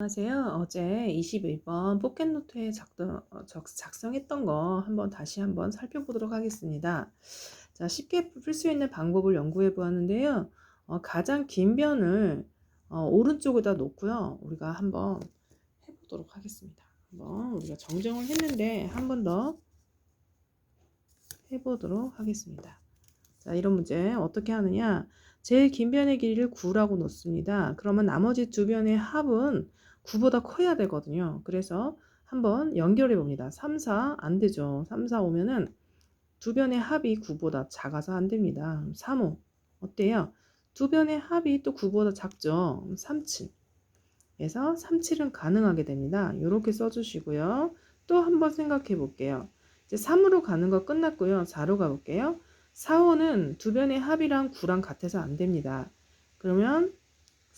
안녕하세요. 어제 21번 포켓노트에 작성, 어, 적- 작성했던 거 한번 다시 한번 살펴보도록 하겠습니다. 자, 쉽게 풀 수 있는 방법을 연구해 보았는데요. 어, 가장 긴 변을 어, 오른쪽에다 놓고요. 우리가 한번 해보도록 하겠습니다. 한번 우리가 정정을 했는데 한 번 더 해보도록 하겠습니다. 자, 이런 문제 어떻게 하느냐? 제일 긴 변의 길이를 9라고 놓습니다. 그러면 나머지 두 변의 합은 9보다 커야 되거든요. 그래서 한번 연결해 봅니다. 3, 4 안 되죠. 3, 4 오면은 두 변의 합이 9보다 작아서 안 됩니다. 3, 5 어때요? 두 변의 합이 또 9보다 작죠. 3, 7 그래서 3, 7은 가능하게 됩니다. 이렇게 써주시고요. 또 한번 생각해 볼게요. 이제 3으로 가는 거 끝났고요. 4로 가볼게요. 4, 5는 두 변의 합이랑 9랑 같아서 안 됩니다. 그러면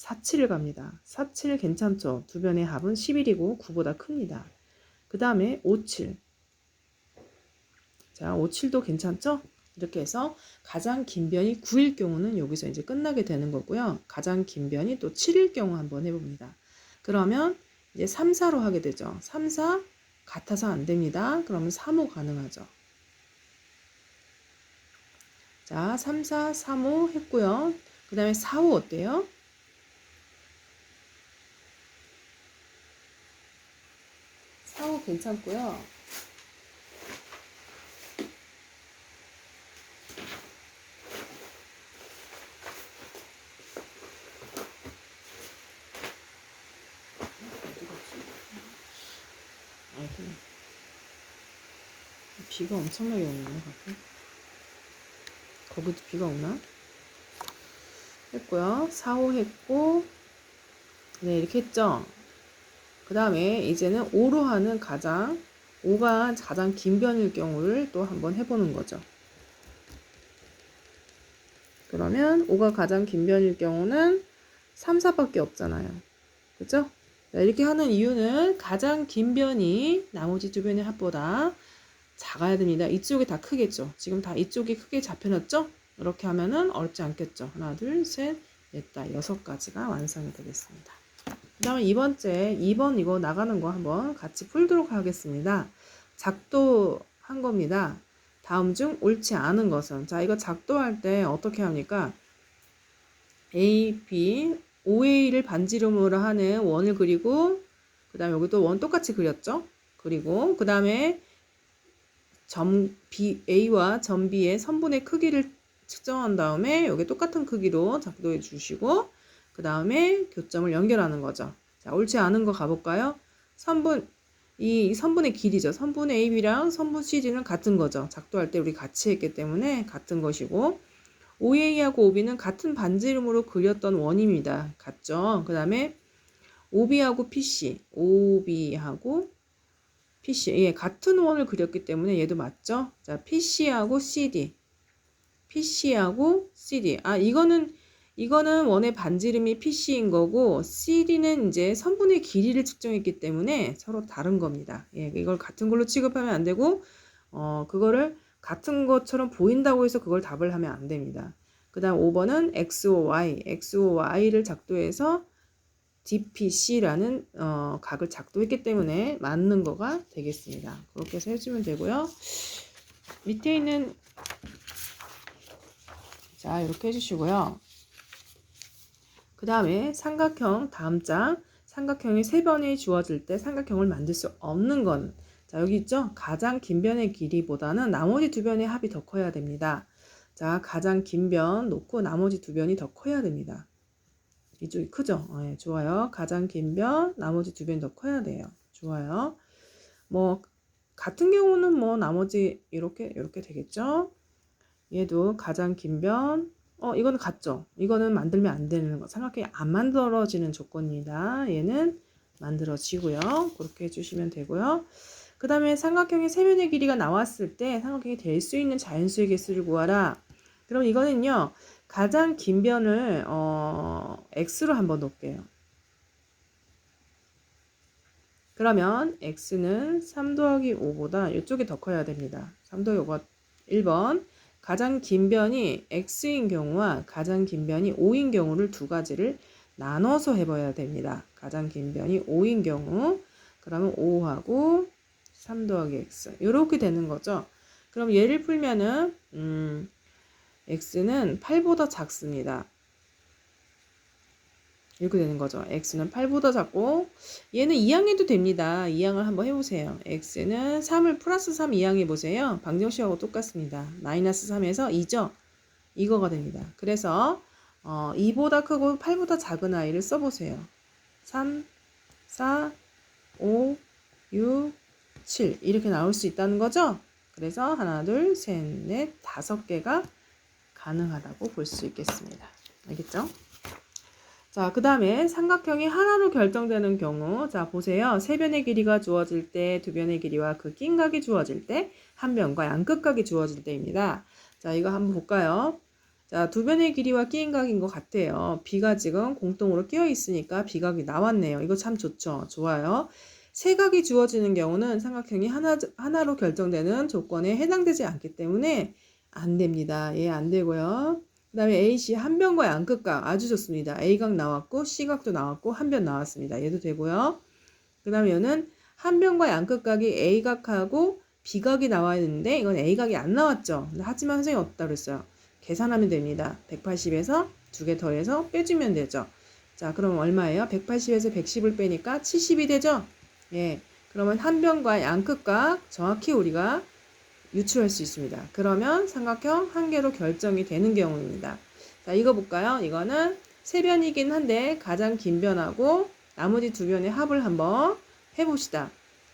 4, 7을 갑니다. 4, 7 괜찮죠? 두 변의 합은 11이고 9보다 큽니다. 그 다음에 5, 7. 자, 5, 7도 괜찮죠? 이렇게 해서 가장 긴 변이 9일 경우는 여기서 이제 끝나게 되는 거고요. 가장 긴 변이 또 7일 경우 한번 해봅니다. 그러면 이제 3, 4로 하게 되죠. 3, 4 같아서 안 됩니다. 그러면 3, 5 가능하죠. 자, 3, 4, 3, 5 했고요. 그 다음에 4, 5 어때요? 4, 5 괜찮고요. 그냥. 비가 엄청나게 오네, 가끔. 거기도 비가 오나? 했고요. 4, 5 했고, 네, 이렇게 했죠. 그 다음에 이제는 5로 하는 가장, 5가 가장 긴 변일 경우를 또 한번 해보는 거죠. 그러면 5가 가장 긴 변일 경우는 3, 4밖에 없잖아요. 그죠? 자, 이렇게 하는 이유는 가장 긴 변이 나머지 두 변의 합보다 작아야 됩니다. 이쪽이 다 크겠죠. 지금 다 이쪽이 크게 잡혀놨죠? 이렇게 하면은 어렵지 않겠죠. 하나, 둘, 셋, 넷, 다 여섯 가지가 완성이 되겠습니다. 그 다음에 이번째, 2번 이거 나가는 거 한번 같이 풀도록 하겠습니다. 작도한 겁니다. 다음 중 옳지 않은 것은 자 이거 작도할 때 어떻게 합니까? A, B, OA를 반지름으로 하는 원을 그리고 그 다음에 여기도 원 똑같이 그렸죠? 그리고 그 다음에 점 B, A와 점 B의 선분의 크기를 측정한 다음에 여기 똑같은 크기로 작도해 주시고 그 다음에 교점을 연결하는 거죠. 자, 옳지 않은 거 가볼까요? 선분, 이 선분의 길이죠. 선분 AB랑 선분 CD는 같은 거죠. 작도할 때 우리 같이 했기 때문에 같은 것이고 OA하고 OB는 같은 반지 름으로 그렸던 원입니다. 같죠? 그 다음에 OB하고 PC, OB하고 PC, 예, 같은 원을 그렸기 때문에 얘도 맞죠? 자, PC하고 CD, PC하고 CD. 아, 이거는 이거는 원의 반지름이 PC인 거고 CD는 이제 선분의 길이를 측정했기 때문에 서로 다른 겁니다. 예, 이걸 같은 걸로 취급하면 안 되고 어, 그거를 같은 것처럼 보인다고 해서 그걸 답을 하면 안 됩니다. 그 다음 5번은 XOY, XOY를 작도해서 DPC라는 어, 각을 작도했기 때문에 맞는 거가 되겠습니다. 그렇게 해서 해주면 되고요. 밑에 있는 자 이렇게 해주시고요. 그 다음에 삼각형 다음 장 삼각형이 세 변이 주어질 때 삼각형을 만들 수 없는 건 자, 여기 있죠? 가장 긴 변의 길이보다는 나머지 두 변의 합이 더 커야 됩니다. 자, 가장 긴 변 놓고 나머지 두 변이 더 커야 됩니다. 이쪽이 크죠? 어, 예, 좋아요. 가장 긴 변, 나머지 두 변이 더 커야 돼요. 좋아요. 뭐, 같은 경우는 뭐, 나머지 이렇게, 이렇게 되겠죠? 얘도 가장 긴 변, 어, 이거는 같죠? 이거는 만들면 안 되는 거. 삼각형이 안 만들어지는 조건입니다. 얘는 만들어지고요. 그렇게 해주시면 되고요. 그 다음에 삼각형의 세변의 길이가 나왔을 때 삼각형이 될 수 있는 자연수의 개수를 구하라. 그럼 이거는요. 가장 긴 변을 어, x로 한번 놓을게요. 그러면 x는 3 더하기 5보다 이쪽이 더 커야 됩니다. 3 더하기 5가 1번 가장 긴 변이 x인 경우와 가장 긴 변이 5인 경우를 두 가지를 나눠서 해봐야 됩니다. 가장 긴 변이 5인 경우 그러면 5하고 3 더하기 x 이렇게 되는 거죠. 그럼 얘를 풀면은 음, x는 8보다 작습니다. 이렇게 되는 거죠. x는 8보다 작고 얘는 2항해도 됩니다. 2항을 한번 해보세요. x는 3을 플러스 3 2항해 보세요. 방정식하고 똑같습니다. 마이너스 3에서 2죠. 이거가 됩니다. 그래서 어, 2보다 크고 8보다 작은 아이를 써보세요. 3, 4, 5, 6, 7 이렇게 나올 수 있다는 거죠. 그래서 하나, 둘, 셋, 넷, 다섯 개가 가능하다고 볼 수 있겠습니다. 알겠죠? 자, 그 다음에 삼각형이 하나로 결정되는 경우, 자, 보세요. 세 변의 길이가 주어질 때, 두 변의 길이와 그 낀각이 주어질 때, 한 변과 양끝각이 주어질 때입니다. 자, 이거 한번 볼까요? 자, 두 변의 길이와 끼인각인 것 같아요. B가 지금 공통으로 끼어 있으니까 B각이 나왔네요. 이거 참 좋죠. 좋아요. 세 각이 주어지는 경우는 삼각형이 하나, 하나로 결정되는 조건에 해당되지 않기 때문에 안 됩니다. 예, 안 되고요. 그 다음에 AC 한 변과 양끝각 아주 좋습니다. A각 나왔고 C각도 나왔고 한변 나왔습니다. 얘도 되고요. 그 다음에 얘는 한 변과 양끝각이 A각하고 B각이 나와야 되는데 이건 A각이 안 나왔죠. 하지만 선생님이 없다 그랬어요. 계산하면 됩니다. 180에서 두 개 더해서 빼주면 되죠. 자, 그럼 얼마예요? 180에서 110을 빼니까 70이 되죠? 예. 그러면 한 변과 양끝각 정확히 우리가 유추할 수 있습니다. 그러면 삼각형 한 개로 결정이 되는 경우입니다. 자, 이거 볼까요? 이거는 세 변이긴 한데 가장 긴 변하고 나머지 두 변의 합을 한번 해봅시다.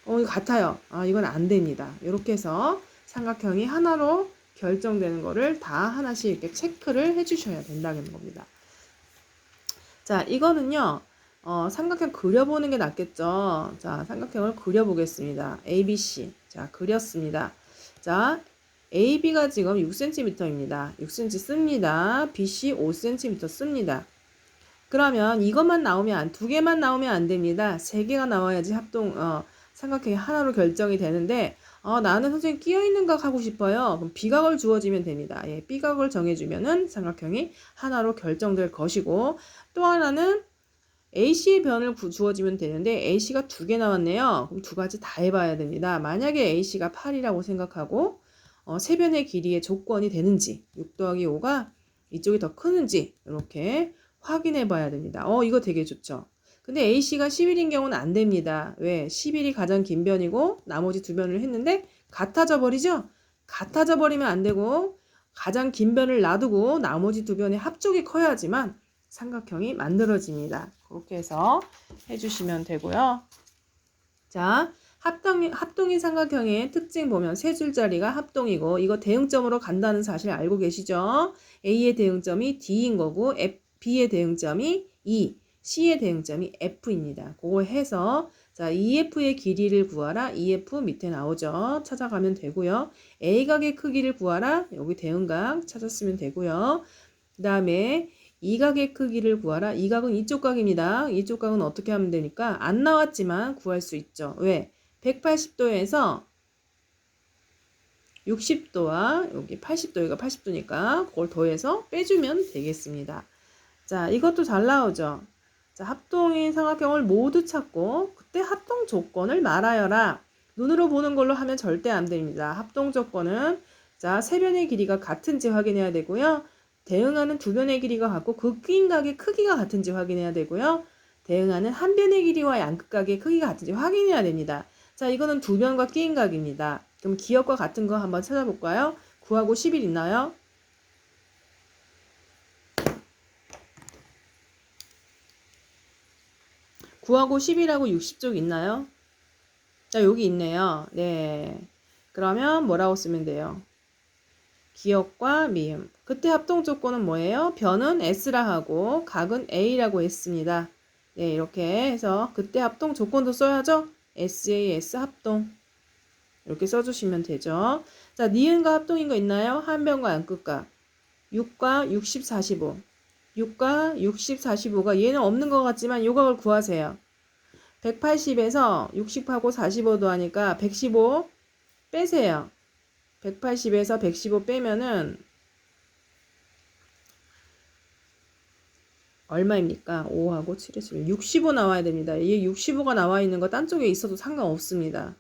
어, 같아요. 아, 이건 안 됩니다. 이렇게 해서 삼각형이 하나로 결정되는 거를 다 하나씩 이렇게 체크를 해주셔야 된다는 겁니다. 자, 이거는요, 어, 삼각형 그려보는 게 낫겠죠. 자, 삼각형을 그려보겠습니다. ABC. 자, 그렸습니다. 자, AB가 지금 6cm입니다. 6cm 씁니다. BC 5cm 씁니다. 그러면 이것만 나오면 안, 두 개만 나오면 안 됩니다. 세 개가 나와야지 합동, 어, 삼각형이 하나로 결정이 되는데, 어, 나는 선생님 끼어 있는 각 하고 싶어요. 그럼 B각을 주어지면 됩니다. 예, B각을 정해주면은 삼각형이 하나로 결정될 것이고, 또 하나는 AC의 변을 구- 주어지면 되는데 AC가 두 개 나왔네요. 그럼 두 가지 다 해봐야 됩니다. 만약에 AC가 8이라고 생각하고 어, 세 변의 길이의 조건이 되는지 6 더하기 5가 이쪽이 더 크는지 이렇게 확인해 봐야 됩니다. 어 이거 되게 좋죠. 근데 AC가 11인 경우는 안 됩니다. 왜? 11이 가장 긴 변이고 나머지 두 변을 했는데 같아져 버리죠? 같아져 버리면 안 되고 가장 긴 변을 놔두고 나머지 두 변의 합쪽이 커야지만 삼각형이 만들어집니다. 그렇게 해서 해주시면 되고요. 자, 합동, 합동인 삼각형의 특징 보면 세 줄짜리가 합동이고 이거 대응점으로 간다는 사실 알고 계시죠? A의 대응점이 D인 거고 F, B의 대응점이 E, C의 대응점이 F입니다. 그거 해서 자, EF의 길이를 구하라. EF 밑에 나오죠. 찾아가면 되고요. A각의 크기를 구하라. 여기 대응각 찾았으면 되고요. 그 다음에 이 각의 크기를 구하라. 이 각은 이쪽 각입니다. 이쪽 각은 어떻게 하면 되니까 안 나왔지만 구할 수 있죠. 왜? 180도에서 60도와 여기 80도, 여기가 80도니까 그걸 더해서 빼주면 되겠습니다. 자, 이것도 잘 나오죠. 자, 합동인 삼각형을 모두 찾고 그때 합동 조건을 말하여라. 눈으로 보는 걸로 하면 절대 안 됩니다. 합동 조건은 자, 세 변의 길이가 같은지 확인해야 되고요. 대응하는 두 변의 길이가 같고 그 끼인각의 크기가 같은지 확인해야 되고요. 대응하는 한 변의 길이와 양끝각의 크기가 같은지 확인해야 됩니다. 자, 이거는 두 변과 끼인각입니다. 그럼 기억과 같은 거 한번 찾아볼까요? 9하고 11 있나요? 구하고 10이라고 60쪽 있나요? 자, 여기 있네요. 네. 그러면 뭐라고 쓰면 돼요? 기억과 미음. 그때 합동 조건은 뭐예요? 변은 S라 하고 각은 A라고 했습니다. 네, 이렇게 해서 그때 합동 조건도 써야죠? SAS 합동. 이렇게 써주시면 되죠. 자, 니은과 합동인 거 있나요? 한 변과 양끝각. 6과 60, 45. 6과 60, 45가 얘는 없는 것 같지만 요각을 구하세요. 180에서 60하고 45도 하니까 115 빼세요. 180에서 115 빼면은 얼마입니까? 5하고 7에 7. 65 나와야 됩니다. 이게 65가 나와 있는 거 딴 쪽에 있어도 상관없습니다.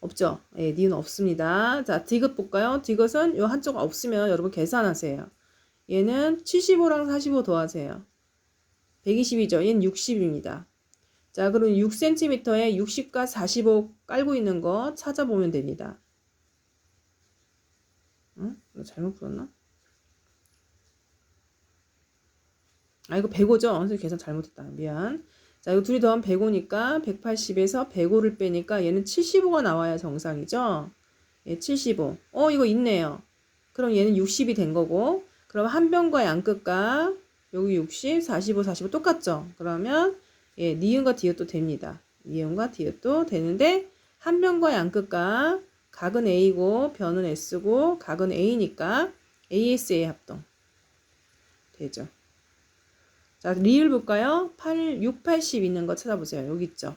없죠? 예, 니은 없습니다. 자, 디귿 볼까요? 디귿은 요 한쪽 없으면 여러분 계산하세요. 얘는 75랑 45 더하세요. 120이죠. 얘는 60입니다. 자, 그럼 6cm에 60과 45 깔고 있는 거 찾아보면 됩니다. 응? 이거 잘못 풀었나? 아, 이거 105죠? 선생님 계산 잘못했다. 미안. 자, 이거 둘이 더하면 105니까 180에서 105를 빼니까 얘는 75가 나와야 정상이죠? 예, 75. 어, 이거 있네요. 그럼 얘는 60이 된 거고, 그럼 한 변과 양끝과 여기 60, 45, 45 똑같죠? 그러면 예, 니은과 디귿도 됩니다. 니은과 디귿도 되는데 한 변과 양끝과 각은 A고 변은 S고 각은 A니까 ASA 합동 되죠. 자, 리을 볼까요? 8, 6, 80 있는 거 찾아보세요. 여기 있죠.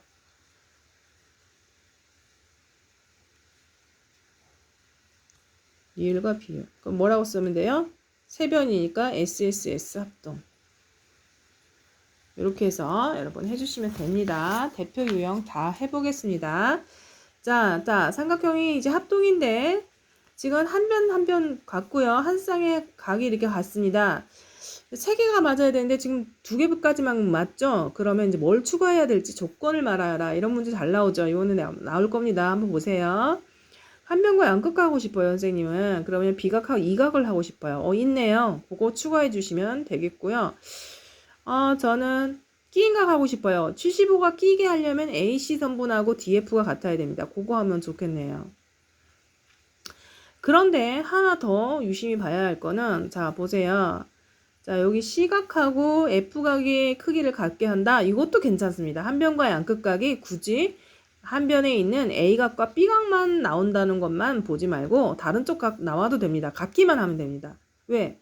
리을과 비율. 그럼 뭐라고 쓰면 돼요? 세변이니까 SSS 합동. 이렇게 해서 여러분 해주시면 됩니다. 대표 유형 다 해보겠습니다. 자, 자, 삼각형이 이제 합동인데 지금 한 변 한 변 같고요. 한 쌍의 각이 이렇게 같습니다. 세 개가 맞아야 되는데 지금 두 개까지만 맞죠? 그러면 이제 뭘 추가해야 될지 조건을 말하라. 이런 문제 잘 나오죠. 이거는 나- 나올 겁니다. 한번 보세요. 한 변과 양극 하고 싶어요, 선생님은. 그러면 비각하고 이각을 하고 싶어요. 어, 있네요. 그거 추가해 주시면 되겠고요. 어, 저는 끼인각 하고 싶어요. 75가 끼게 하려면 AC 선분하고 DF가 같아야 됩니다. 그거 하면 좋겠네요. 그런데 하나 더 유심히 봐야 할 거는 자, 보세요. 자, 여기 C각하고 F각의 크기를 같게 한다. 이것도 괜찮습니다. 한 변과 양끝각이 굳이 한 변에 있는 A각과 B각만 나온다는 것만 보지 말고 다른 쪽 각 나와도 됩니다. 같기만 하면 됩니다. 왜?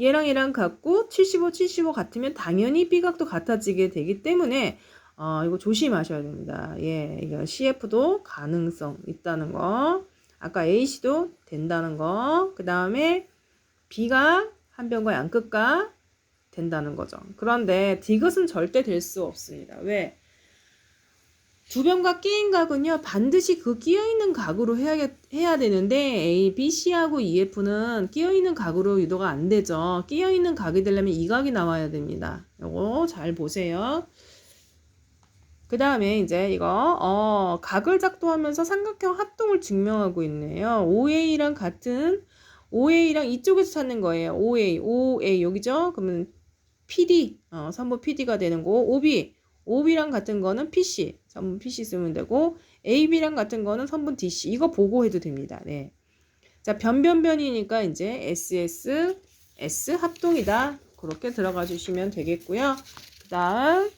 얘랑 얘랑 같고 75, 75 같으면 당연히 B각도 같아지게 되기 때문에 어, 이거 조심하셔야 됩니다. 예, 이거 CF도 가능성 있다는 거. 아까 AC도 된다는 거. 그 다음에 B가 한 변과 양끝가 된다는 거죠. 그런데 디귿은 절대 될 수 없습니다. 왜? 두 변과 끼인 각은요, 반드시 그 끼어있는 각으로 해야, 해야 되는데, A, B, C하고 EF는 끼어있는 각으로 유도가 안 되죠. 끼어있는 각이 되려면 이 각이 나와야 됩니다. 요거 잘 보세요. 그 다음에 이제 이거, 어, 각을 작동하면서 삼각형 합동을 증명하고 있네요. OA랑 같은, OA랑 이쪽에서 찾는 거예요. OA, OA, 여기죠? 그러면 PD, 어, 선분 PD가 되는 거, OB, OB랑 같은 거는 PC, 선분 PC 쓰면 되고, AB랑 같은 거는 선분 DC. 이거 보고 해도 됩니다. 네. 자, 변변변이니까 이제 SS, S 합동이다. 그렇게 들어가 주시면 되겠고요. 그 다음,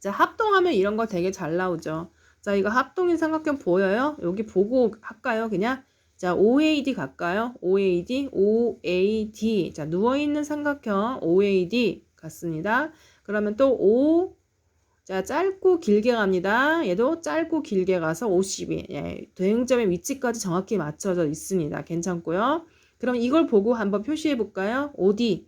자, 합동하면 이런 거 되게 잘 나오죠. 자, 이거 합동인 삼각형 보여요? 여기 보고 할까요? 그냥. 자, OAD 갈까요? OAD, OAD. 자, 누워있는 삼각형 OAD 같습니다. 그러면 또 O, 자, 짧고 길게 갑니다. 얘도 짧고 길게 가서 52. 예, 대응점의 위치까지 정확히 맞춰져 있습니다. 괜찮고요. 그럼 이걸 보고 한번 표시해 볼까요? OD.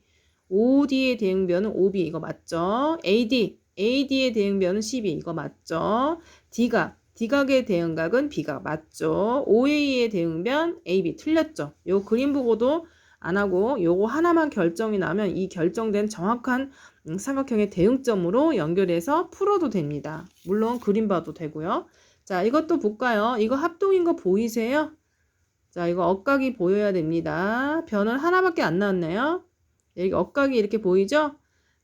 OD의 대응변은 OB. 이거 맞죠? AD. AD의 대응변은 12. 이거 맞죠? D각. D각의 대응각은 B각. 맞죠? OA의 대응변 AB. 틀렸죠? 요 그림 보고도 안 하고 요거 하나만 결정이 나면 이 결정된 정확한 음, 삼각형의 대응점으로 연결해서 풀어도 됩니다. 물론 그림 봐도 되고요. 자, 이것도 볼까요? 이거 합동인 거 보이세요? 자, 이거 억각이 보여야 됩니다. 변은 하나밖에 안 나왔네요. 여기 억각이 이렇게 보이죠?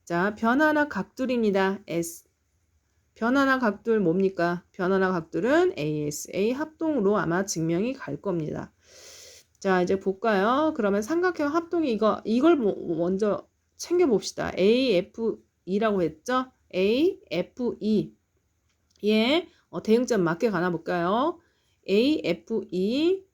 자, 변 하나 각둘입니다. S. 변 하나 각둘 뭡니까? 변 하나 각둘은 ASA 합동으로 아마 증명이 갈 겁니다. 자, 이제 볼까요? 그러면 삼각형 합동이 이거, 이걸 뭐- 먼저 챙겨봅시다. AFE라고 했죠? AFE. 예, 어, 대응점 맞게 가나 볼까요? AFE,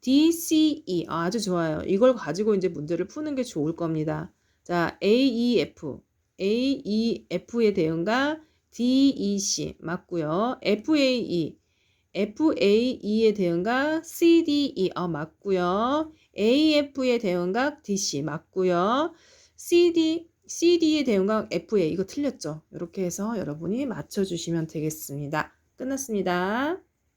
DCE. 아, 아주 좋아요. 이걸 가지고 이제 문제를 푸는 게 좋을 겁니다. 자, AEF. AEF의 대응가 DEC. 맞고요. FAE. FAE의 대응각 CDE 어, 맞고요. AF의 대응각 DC 맞고요. CD CD의 대용각 FA 이거 틀렸죠? 이렇게 해서 여러분이 맞춰주시면 되겠습니다. 끝났습니다.